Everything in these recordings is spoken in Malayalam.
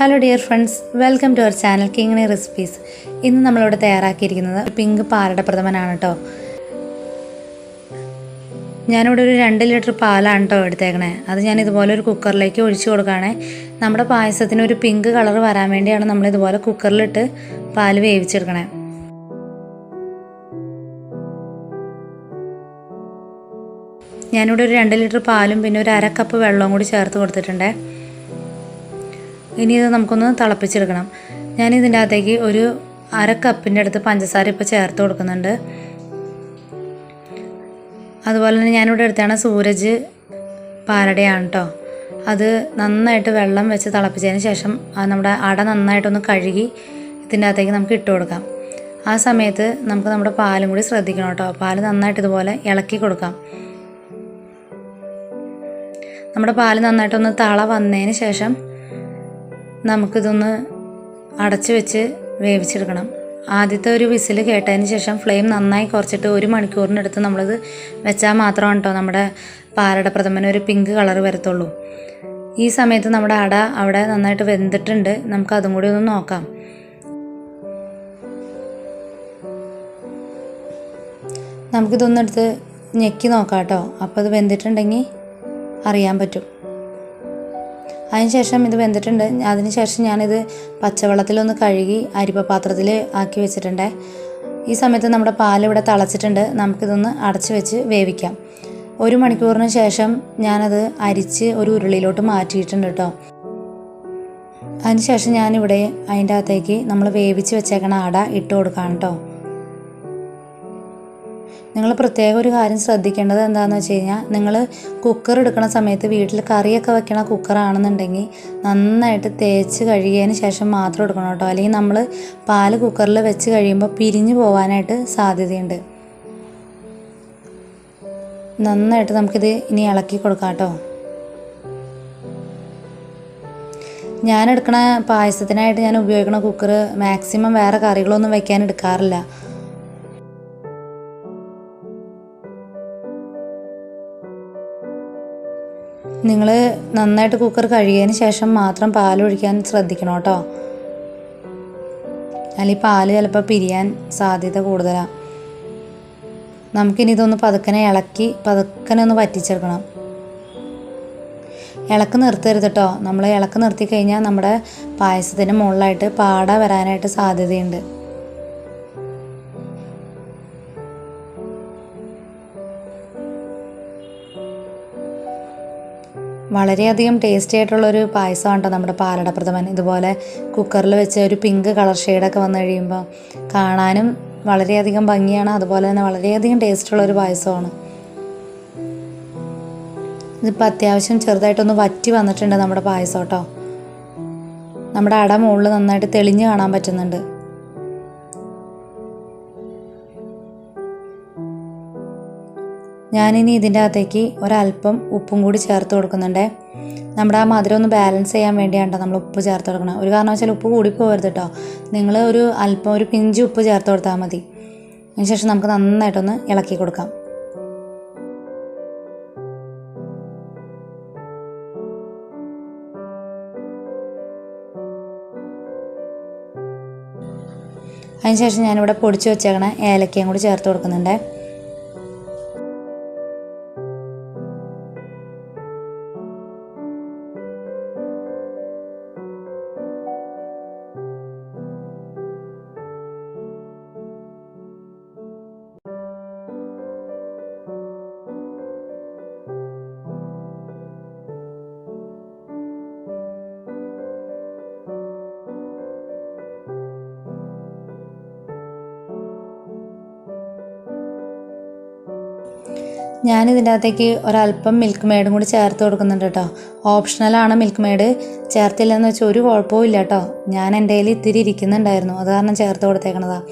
Hello dear friends welcome to our channel Kingini recipes ഇന്ന് നമ്മളിവിടെ തയ്യാറാക്കിയിരിക്കുന്നത് പിങ്ക് പാലട പ്രഥമനാണ് കേട്ടോ ഞാനിവിടെ ഒരു രണ്ട് ലിറ്റർ പാലാണ് കേട്ടോ എടുത്തേക്കണേ. അത് ഞാൻ ഇതുപോലെ ഒരു കുക്കറിലേക്ക് ഒഴിച്ചു കൊടുക്കുകയാണേ. നമ്മുടെ പായസത്തിന് ഒരു പിങ്ക് കളർ വരാൻ വേണ്ടിയാണ് നമ്മൾ ഇതുപോലെ കുക്കറിലിട്ട് പാൽ വേവിച്ചെടുക്കണേ. ഞാനിവിടെ ഒരു രണ്ട് ലിറ്റർ പാലും പിന്നെ ഒരു അര കപ്പ് വെള്ളവും കൂടി ചേർത്ത് കൊടുത്തിട്ടുണ്ടേ. ഇനി ഇത് നമുക്കൊന്ന് തിളപ്പിച്ചെടുക്കണം. ഞാൻ ഇതിന്റെ അകത്തേക്ക് ഒരു അര കപ്പിന്റെ അടുത്ത് പഞ്ചസാര ഇപ്പോൾ ചേർത്ത് കൊടുക്കുന്നുണ്ട്. അതുപോലെ തന്നെ ഞാനിവിടെ എടുത്താണ് സൂരജ് പാലടയാണ് കേട്ടോ. അത് നന്നായിട്ട് വെള്ളം വെച്ച് തിളപ്പിച്ചതിന് ശേഷം നമ്മുടെ അട നന്നായിട്ടൊന്ന് കഴുകി ഇതിന്റെ അകത്തേക്ക് നമുക്ക് ഇട്ട് കൊടുക്കാം. ആ സമയത്ത് നമുക്ക് നമ്മുടെ പാലും കൂടി ശ്രദ്ധിക്കണം കേട്ടോ. പാൽ നന്നായിട്ട് ഇതുപോലെ ഇളക്കി കൊടുക്കാം. നമ്മുടെ പാൽ നന്നായിട്ടൊന്ന് തള വന്നതിന് ശേഷം നമുക്കിതൊന്ന് അടച്ച് വെച്ച് വേവിച്ചെടുക്കണം. ആദ്യത്തെ ഒരു വിസിൽ കേട്ടതിന് ശേഷം ഫ്ലെയിം നന്നായി കുറച്ചിട്ട് ഒരു മണിക്കൂറിനടുത്ത് നമ്മളിത് വെച്ചാൽ മാത്രമാണ് കേട്ടോ നമ്മുടെ പാലട പ്രഥമന് ഒരു പിങ്ക് കളർ വരത്തുള്ളൂ. ഈ സമയത്ത് നമ്മുടെ അട അവിടെ നന്നായിട്ട് വെന്തിട്ടുണ്ട്. നമുക്ക് അതും കൂടി ഒന്ന് നോക്കാം. നമുക്കിതൊന്നെടുത്ത് ഞെക്കി നോക്കാം കേട്ടോ. അപ്പോൾ അത് വെന്തിട്ടുണ്ടെങ്കിൽ അറിയാൻ പറ്റും. അതിനുശേഷം ഇത് വെന്തിട്ടുണ്ട്. അതിനുശേഷം ഞാനിത് പച്ചവെള്ളത്തിലൊന്ന് കഴുകി അരിപ്പപാത്രത്തിൽ ആക്കി വെച്ചിട്ടുണ്ട്. ഈ സമയത്ത് നമ്മുടെ പാൽ ഇവിടെ തിളച്ചിട്ടുണ്ട്. നമുക്കിതൊന്ന് അടച്ച് വെച്ച് വേവിക്കാം. ഒരു മണിക്കൂറിന് ശേഷം ഞാനത് അരിച്ച് ഒരു ഉരുളിയിലോട്ട് മാറ്റിയിട്ടുണ്ട് കേട്ടോ. അതിനുശേഷം ഞാനിവിടെ അതിന്റെ അകത്തേക്ക് നമ്മൾ വേവിച്ച് വെച്ചേക്കണ അട ഇട്ട് കൊടുക്കാം കേട്ടോ. നിങ്ങൾ പ്രത്യേക ഒരു കാര്യം ശ്രദ്ധിക്കേണ്ടത് എന്താണെന്ന് വെച്ച് കഴിഞ്ഞാൽ നിങ്ങൾ കുക്കർ എടുക്കുന്ന സമയത്ത് വീട്ടിൽ കറിയൊക്കെ വെക്കണ കുക്കറാണെന്നുണ്ടെങ്കിൽ നന്നായിട്ട് തേച്ച് കഴുകിയതിന് ശേഷം മാത്രം എടുക്കണം കേട്ടോ. അല്ലെങ്കിൽ നമ്മൾ പാൽ കുക്കറിൽ വെച്ച് കഴിയുമ്പോൾ പിരിഞ്ഞു പോകാനായിട്ട് സാധ്യതയുണ്ട്. നന്നായിട്ട് നമുക്കിത് ഇനി ഇളക്കി കൊടുക്കാം കേട്ടോ. ഞാൻ എടുക്കണ പായസത്തിനായിട്ട് ഞാൻ ഉപയോഗിക്കുന്ന കുക്കർ മാക്സിമം വേറെ കറികളൊന്നും വെക്കാൻ എടുക്കാറില്ല. നിങ്ങൾ നന്നായിട്ട് കുക്കർ കഴുകിയതിന് ശേഷം മാത്രം പാലൊഴിക്കാൻ ശ്രദ്ധിക്കണം കേട്ടോ. അല്ലെങ്കിൽ പാൽ ചിലപ്പോൾ പിരിയാൻ സാധ്യത കൂടുതലാണ് നമുക്കിനി ഇതൊന്ന് പതുക്കനെ ഇളക്കി പതുക്കനെ ഒന്ന് വറ്റിച്ചെടുക്കണം. ഇളക്ക് നിർത്തരുത് കേട്ടോ. നമ്മൾ ഇളക്ക് നിർത്തി കഴിഞ്ഞാൽ നമ്മുടെ പായസത്തിന് മുകളിലായിട്ട് പാട വരാനായിട്ട് സാധ്യതയുണ്ട്. വളരെയധികം ടേസ്റ്റി ആയിട്ടുള്ളൊരു പായസമാണ് കേട്ടോ നമ്മുടെ പാലട പ്രഥമൻ ഇതുപോലെ കുക്കറിൽ വെച്ച ഒരു പിങ്ക് കളർ ഷെയ്ഡൊക്കെ വന്നു കഴിയുമ്പോൾ കാണാനും വളരെയധികം ഭംഗിയാണ്. അതുപോലെ തന്നെ വളരെയധികം ടേസ്റ്റുള്ളൊരു പായസമാണ്. ഇതിപ്പോൾ അത്യാവശ്യം ചെറുതായിട്ടൊന്ന് വറ്റി വന്നിട്ടുണ്ട് നമ്മുടെ പായസം കേട്ടോ നമ്മുടെ അട മുകളിൽ നന്നായിട്ട് തെളിഞ്ഞ് കാണാൻ പറ്റുന്നുണ്ട്. ഞാനിനി ഇതിന്റെ അകത്തേക്ക് ഒരല്പം ഉപ്പും കൂടി ചേർത്ത് കൊടുക്കുന്നുണ്ട്. നമ്മുടെ ആ മധുരം ഒന്ന് ബാലൻസ് ചെയ്യാൻ വേണ്ടിയാണ് നമ്മൾ ഉപ്പ് ചേർത്ത് കൊടുക്കണം? ഒരു കാരണം വെച്ചാൽ ഉപ്പ് കൂടി പോകരുത് കേട്ടോ. നിങ്ങൾ ഒരു അല്പം ഒരു പിഞ്ച് ഉപ്പ് ചേർത്ത് കൊടുത്താൽ മതി. അതിനുശേഷം നമുക്ക് നന്നായിട്ടൊന്ന് ഇളക്കി കൊടുക്കാം. അതിനുശേഷം ഞാനിവിടെ പൊടിച്ച് വെച്ചേക്കണ ഏലക്കയും കൂടി ചേർത്ത് കൊടുക്കുന്നുണ്ട്. ഞാൻ ഇതിന്റെ അകത്തേക്ക് ഒരല്പം മിൽക്ക് മേഡും കൂടി ചേർത്ത് കൊടുക്കുന്നുണ്ട് കേട്ടോ. ഓപ്ഷണലാണ് മിൽക്ക് മേഡ് ചേർത്തില്ലെന്ന് വെച്ചാൽ ഒരു കുഴപ്പവും ഇല്ല കേട്ടോ. ഞാൻ എന്റെ കയ്യിൽ ഇത്തിരി ഇരിക്കുന്നുണ്ടായിരുന്നു. അത് കാരണം ചേർത്ത് കൊടുത്തേക്കണതാണ്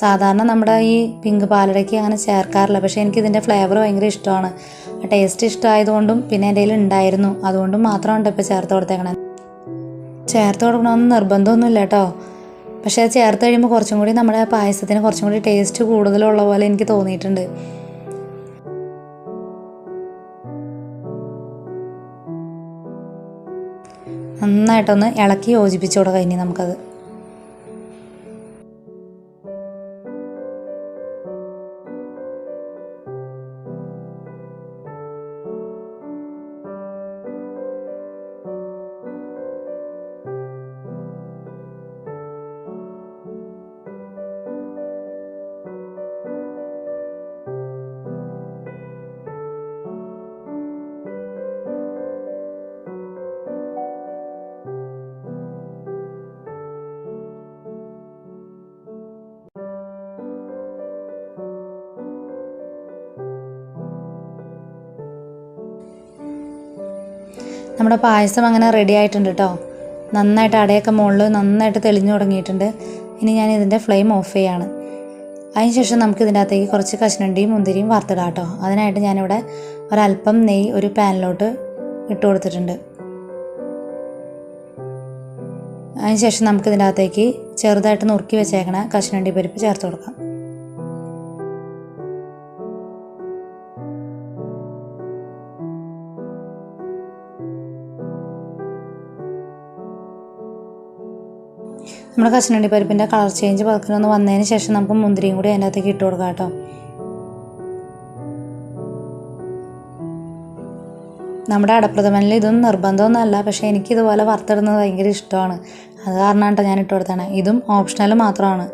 സാധാരണ നമ്മുടെ ഈ പിങ്ക് പാലടയ്ക്ക് അങ്ങനെ ചേർക്കാറില്ല. പക്ഷേ എനിക്ക് ഇതിന്റെ ഫ്ലേവർ ഭയങ്കര ഇഷ്ടമാണ്. ടേസ്റ്റ് ഇഷ്ടമായതുകൊണ്ടും പിന്നെ എന്റെ കയ്യിൽ ഉണ്ടായിരുന്നു. അതുകൊണ്ടും മാത്രമാണ് ഇപ്പോൾ ചേർത്ത് കൊടുത്തേക്കണത് ചേർത്ത് കൊടുക്കണമെന്ന് നിർബന്ധമൊന്നുമില്ല കേട്ടോ. പക്ഷേ അത് ചേർത്ത് കഴിയുമ്പോൾ കുറച്ചും കൂടി നമ്മുടെ പായസത്തിന് കുറച്ചും കൂടി ടേസ്റ്റ് കൂടുതലുള്ള പോലെ എനിക്ക് തോന്നിയിട്ടുണ്ട്. നന്നായിട്ടൊന്ന് ഇളക്കി യോജിപ്പിച്ചു കൊടുക്കാം ഇനി നമുക്കത്. നമ്മുടെ പായസം അങ്ങനെ റെഡി ആയിട്ടുണ്ട് കേട്ടോ നന്നായിട്ട് അടയൊക്കെ മുകളിൽ നന്നായിട്ട് തെളിഞ്ഞു തുടങ്ങിയിട്ടുണ്ട്. ഇനി ഞാൻ ഇതിന്റെ ഫ്ലെയിം ഓഫ് ചെയ്യാണ്. അതിനുശേഷം നമുക്ക് ഇതിന്റെ അകത്തേക്ക് കുറച്ച് കഷ്ണണ്ടിയും മുന്തിരിയും വറുത്തിടാം കേട്ടോ അതിനായിട്ട് ഞാനിവിടെ ഒരല്പം നെയ്യ് ഒരു പാനിലോട്ട് ഇട്ട് കൊടുത്തിട്ടുണ്ട്. അതിനുശേഷം നമുക്ക് ഇതിന്റെ അകത്തേക്ക് ചെറുതായിട്ട് നുറുക്കി വെച്ചേക്കണ കഷ്ണണ്ടി പരിപ്പ് ചേർത്ത് കൊടുക്കാം. നമ്മുടെ കശുനണ്ടി പരിപ്പിന്റെ കളർ ചേഞ്ച് പതുക്കെ വന്നതിന് ശേഷം നമുക്ക് മുന്തിരിയും കൂടി അതിന്റെ അകത്തേക്ക് ഇട്ട് കൊടുക്കാം കേട്ടോ. നമ്മുടെ അടപ്രഥമനിൽ ഇതൊന്നും നിർബന്ധമൊന്നുമല്ല പക്ഷേ എനിക്ക് ഇതുപോലെ വറുത്തിടുന്നത് ഭയങ്കര ഇഷ്ടമാണ്. അത് കാരണം കേട്ടോ ഞാൻ ഇട്ട് കൊടുത്താണ് ഇതും ഓപ്ഷണൽ മാത്രമാണ്.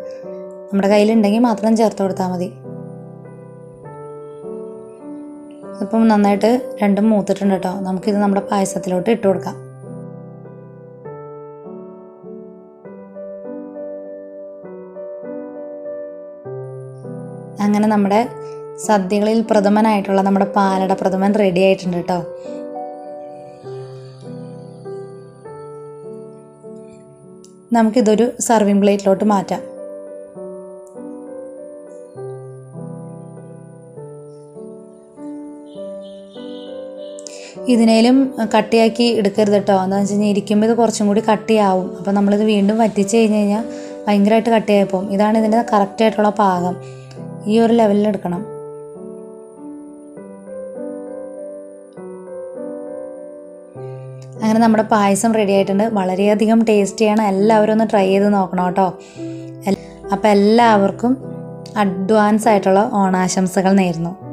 നമ്മുടെ കയ്യിലുണ്ടെങ്കിൽ മാത്രം ചേർത്ത് കൊടുത്താൽ മതി. ഇപ്പം നന്നായിട്ട് രണ്ടും മൂത്തിട്ടുണ്ട് കേട്ടോ. നമുക്കിത് നമ്മുടെ പായസത്തിലോട്ട് ഇട്ട് കൊടുക്കാം. അങ്ങനെ നമ്മുടെ സദ്യകളിൽ പ്രഥമനായിട്ടുള്ള നമ്മുടെ പാലട പ്രഥമൻ റെഡി ആയിട്ടുണ്ട് കേട്ടോ നമുക്കിതൊരു സർവിംഗ് പ്ലേറ്റിലോട്ട് മാറ്റാം. ഇതിനേലും കട്ടിയാക്കി എടുക്കരുത് കേട്ടോ എന്താണെന്ന് വെച്ച് കഴിഞ്ഞാൽ ഇരിക്കുമ്പോൾ ഇത് കുറച്ചും കൂടി കട്ടിയാവും. അപ്പോൾ നമ്മളിത് വീണ്ടും വറ്റിച്ച് കഴിഞ്ഞ് കഴിഞ്ഞാൽ ഭയങ്കരമായിട്ട് കട്ടിയായി പോകും. ഇതാണ് ഇതിന്റെ കറക്റ്റായിട്ടുള്ള പാകം. ഈ ഒരു ലെവലിൽ എടുക്കണം. അങ്ങനെ നമ്മുടെ പായസം റെഡി ആയിട്ടുണ്ട്. വളരെയധികം ടേസ്റ്റിയാണ് എല്ലാവരും ഒന്ന് ട്രൈ ചെയ്ത് നോക്കണം കേട്ടോ. അപ്പോൾ എല്ലാവർക്കും അഡ്വാൻസ് ആയിട്ടുള്ള ഓണാശംസകൾ നേരുന്നു.